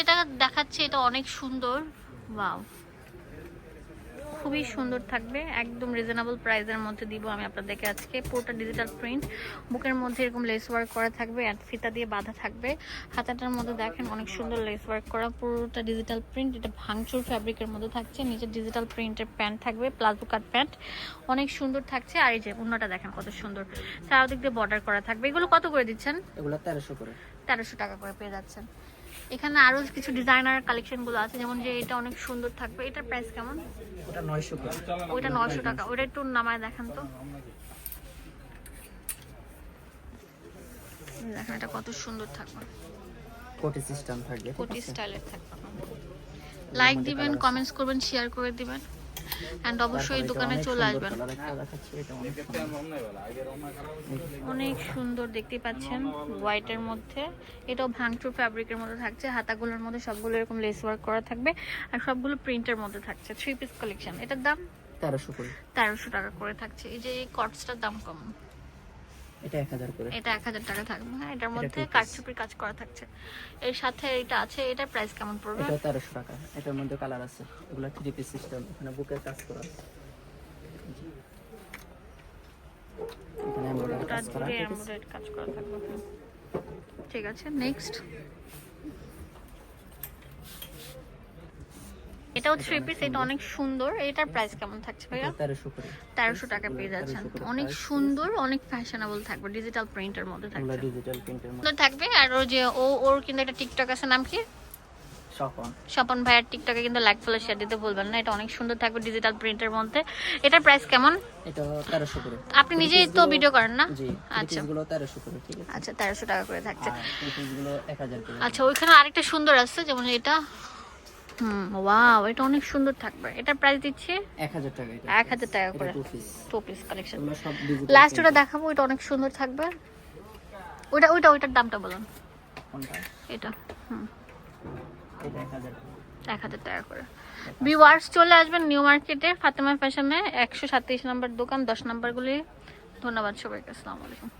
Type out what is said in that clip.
যেটা দেখাচ্ছে এটা অনেক সুন্দর। ওয়াও। খুবই সুন্দর থাকবে। একদম রিজনেবল প্রাইসের মধ্যে দিব আমি আপনাদেরকে আজকে। পুরোটা ডিজিটাল প্রিন্ট বুকের মধ্যে এরকম লেস ওয়ার্ক করা থাকবে আর ফিতা দিয়ে বাঁধা থাকবে। হাতাটার মধ্যে দেখেন অনেক সুন্দর লেস ওয়ার্ক করা। পুরোটা ডিজিটাল প্রিন্ট এটা ভাঙচুর ফ্যাব্রিকের মধ্যে থাকছে। নিচে ডিজিটাল প্রিন্টের প্যান্ট থাকবে প্লাজো কাট প্যান্ট অনেক সুন্দর থাকছে। আর এই যে অন্যটা দেখেন কত সুন্দর। চারদিক দিয়ে বর্ডার করা থাকবে। এগুলো কত করে দিচ্ছেন? এগুলো তেরোশো করে। তেরোশো টাকা করে পেয়ে যাচ্ছেন। এখানে আরও কিছু ডিজাইনার কালেকশনগুলো আছে যেমন যে এটা অনেক সুন্দর থাকবে। এটার প্রাইস কেমন? ওটা নয়শো টাকা ওইটা নশো টাকা। ওইটা একটু নামায় দেখেন তো। দেখেন এটা কত সুন্দর থাকবে। কোটি সিস্টেম থাকবে কোটি? স্টাইলের থাকবে। লাইক দিবেন কমেন্টস করবেন শেয়ার করে দিবেন। অ্যান্ড অবশ্যই দোকানে চলে আসবেন। অনেক সুন্দর। অনেক সুন্দর দেখতে পাচ্ছেন হোয়াইটের মধ্যে। এটাও ভাঙচুর ফ্যাব্রিকের মধ্যে থাকছে হাতাগুলোর মধ্যে সবগুলো এরকম লেস ওয়ার্ক করা থাকবে আর সবগুলো প্রিন্টের মধ্যে থাকছে থ্রি পিস কালেকশন এটার দাম? তেরোশো করে। তেরোশো টাকা করে থাকছে। এই যে এই কটসটার দাম কম এটা এক হাজার করে। এটা এক হাজার টাকা থাকবে হ্যাঁ এটার মধ্যে two কাজ করা থাকছে। এর সাথে এটা আছে এটার প্রাইস কেমন পড়বে? এটা তেরোশো টাকা এটার মধ্যে কালার আছে। এগুলো থ্রি পিস সিস্টেম এখানে বুকের কাজ করা। আছে এখানে embroidery কাজ করা। ঠিক আছে? নেক্সট এটাও থ্রি পিস এটা অনেক সুন্দর। এটার প্রাইস কেমন থাকছে ভাইয়া? তেরোশো টাকা পেয়ে যাচ্ছেন। অনেক সুন্দর অনেক ফ্যাশনেবল থাকবে ডিজিটাল প্রিন্টের মধ্যে থাকবে ডিজিটাল থাকবে আর ওই যে ও ওর কিন্তু একটা টিকটক আছে নাম কি? স্বপন। ভাইয়ের টিকটকে কিন্তু লাইক ফলো শেয়ার দিতে বলবেন না এটা অনেক সুন্দর থাকবে ডিজিটাল প্রিন্টের মধ্যে। এটার প্রাইস কেমন? এটা তেরোশো করে। আপনি নিজেই তো ভিডিও করেন না? আচ্ছা। গুলো তেরোশো করে ঠিক আছে? আচ্ছা তেরোশো টাকা করে থাকছে। আরগুলো এক হাজার করে। আচ্ছা ওইখানে আরেকটা সুন্দর আছে যেমন এটা। হুম ওয়াও এটা অনেক সুন্দর থাকবে। এটার প্রাইস দিচ্ছি এক হাজার টাকা এটা এক হাজার টাকা করে। টু পিস কালেকশন লাস্ট ওটা দেখাবো এটা অনেক সুন্দর থাকবে। ওইটা ওইটা ওইটার দামটা বলুন। কোনটা? এটা হুম। এটা এক হাজার টাকা। করে। ভিউয়ার্স চলে আসবেন নিউ মার্কেটে ফাতেমা ফ্যাশনে একশো সাতত্রিশ নম্বর দোকান দশ নম্বরগুলি ধন্যবাদ সবাইকে আসসালামু আলাইকুম।